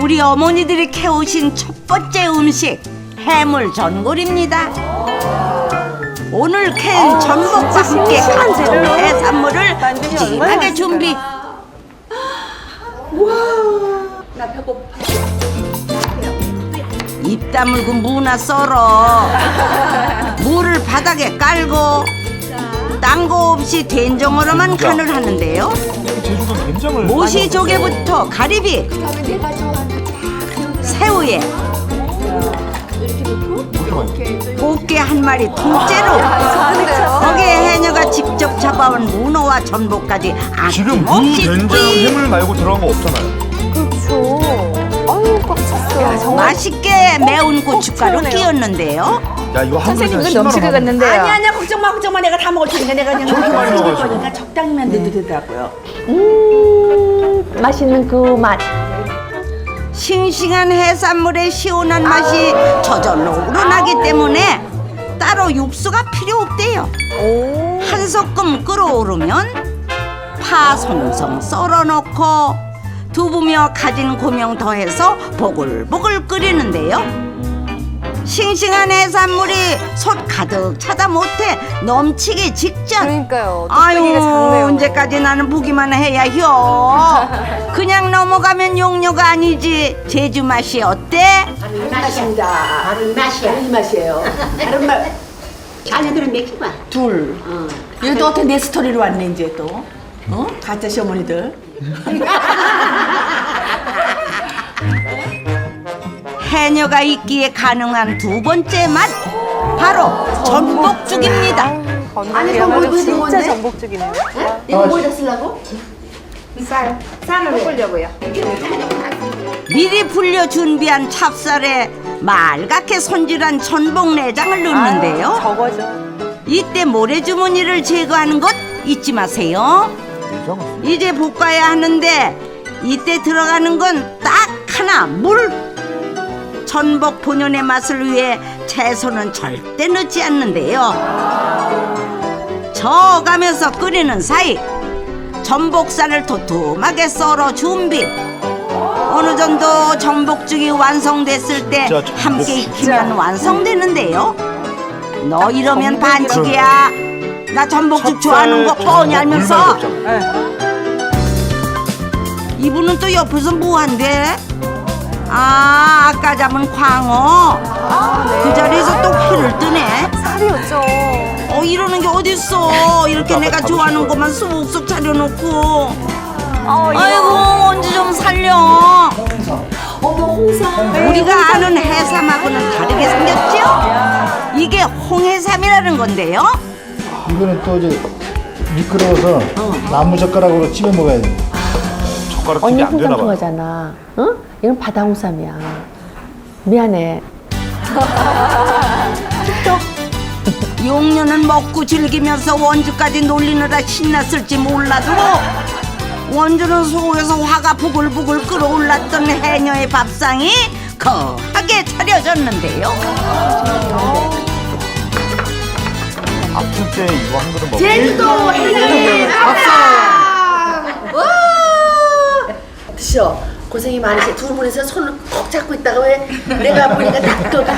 우리 어머니들이 캐오신 첫 번째 음식 해물 전골입니다. 오늘 캔 전복과 함께 각종 해산물을 푸짐하게? 준비. 입 다물고 무나 썰어 무를 바닥에 깔고 딴 거 없이 된장으로만 간을 하는데요 제주도 된장을 모시 조개부터 가리비 새우에 꽃게 한 마리 통째로 거기에 해녀가 직접 잡아온 문어와 전복까지 지금 무 아낌없이 된장 띠 해물 말고 들어간 거 없잖아요. 그렇죠. 아유, 꽉 찼어. 맛있게 매운 고춧가루 튀어나와요. 끼웠는데요 야 이거 한 선생님, 그릇에 이건 10만 넘치게 원. 갔는데요. 아니 아니야 걱정 마 걱정 마 내가 다 먹을 테니까 내가 그냥 저렇게 많이 먹을 먹어가지고. 거니까 적당히만 넣어도 되더라고요. 음, 맛있는 그 맛. 싱싱한 해산물의 시원한 맛이 저절로 우러나기 때문에 따로 육수가 필요 없대요. 오. 한 소끔 끓어오르면 파 송송 썰어 넣고 두부며 가진 고명 더해서 보글보글 끓이는데요. 싱싱한 해산물이 솥 가득 차다 못해 넘치기 직전. 그러니까요. 아유 뚝배기가 작네요. 언제까지 나는 보기만 해야 혀. 그냥 넘어가면 용료가 아니지. 제주 맛이 어때? 다른 맛입니다. 다른 맛이야. 다른 맛이에요. 다른 맛. 자녀들은 몇 키만? 둘. 얘도 어떻게 내 스토리로 왔네 이제 또. 어? 가짜 시어머니들. 해녀가 있기에 가능한 두 번째 맛 바로 전복죽입니다. 아니, 전복이 진짜 뭔데? 전복죽이네요. 이거 뭐에다 쓰려고? 쌀. 쌀을 볶으려고요. 미리 불려 준비한 찹쌀에 말갛게 손질한 전복 내장을 넣는데요. 아, 저거죠. 이때 모래 주머니를 제거하는 것 잊지 마세요. 이제 볶아야 하는데 이때 들어가는 건 딱 하나 물. 전복 본연의 맛을 위해 채소는 절대 넣지 않는데요. 저어가면서 끓이는 사이 전복살을 도톰하게 썰어 준비. 어느 정도 전복죽이 완성됐을 때 진짜 전복 함께. 익히면 완성되는데요. 너 이러면 반칙이야. 나 전복죽 좋아하는 거 뻔히 알면서. 이분은 또 옆에서 뭐한대? 아, 아까 잡은 광어. 그 자리에서 또 회를 뜨네. 쌀이었죠. 어, 이러는 게 어딨어. 이렇게 내가 좋아하는 거. 것만 쏙쏙 차려놓고. 어, 아이고, 언제 좀 살려. 어머 홍삼. 우리가 아는 해삼하고는 다르게 생겼죠? 이게 홍해삼이라는 건데요. 이거는 또 이제 미끄러워서 나무 젓가락으로 찝어 먹어야 돼. 젓가락 언니 찌게 안 되나 홍삼 봐. 좋아하잖아. 응? 이건 바다 홍삼이야. 미안해. 용녀는 먹고 즐기면서 원주까지 놀리느라 신났을지 몰라도 원주는 속에서 화가 부글부글 끓어올랐던 해녀의 밥상이 거하게 차려졌는데요. 아플 때 이거 한 그릇 먹어. 제주도 해녀의 드셔. 고생이 많으시. 두 분이서 손을 꼭 잡고 있다가 왜 내가 보니까 닦아가.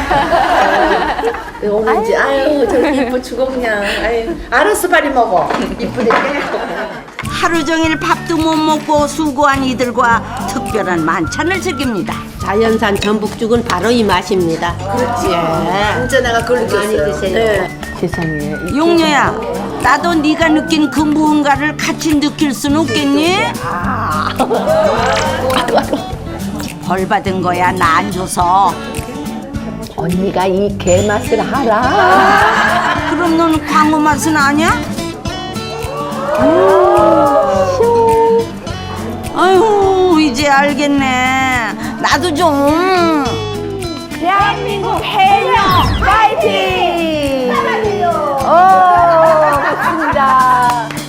왜 오는지 아유 저렇게 이뻐 죽어 그냥. 아유 알았어 빨리 먹어. 이쁘게 하루 종일 밥도 못 먹고 수고한 이들과 특별한 만찬을 즐깁니다. 자연산 전복죽은 바로 이 맛입니다. 그렇지. 진짜 내가 그걸 많이 느꼈어요. 드세요. 네. 세상에. 이 용녀야, 나도 네가 느낀 그 무언가를 같이 느낄 순 없겠니? 벌 받은 거야 나 안 줘서. 언니가 이개 맛을 알아. 그럼 넌 광어 맛은 아냐? 아유 이제 알겠네. 나도 좀. 대한민국 해녀 파이팅! 오, 맞습니다.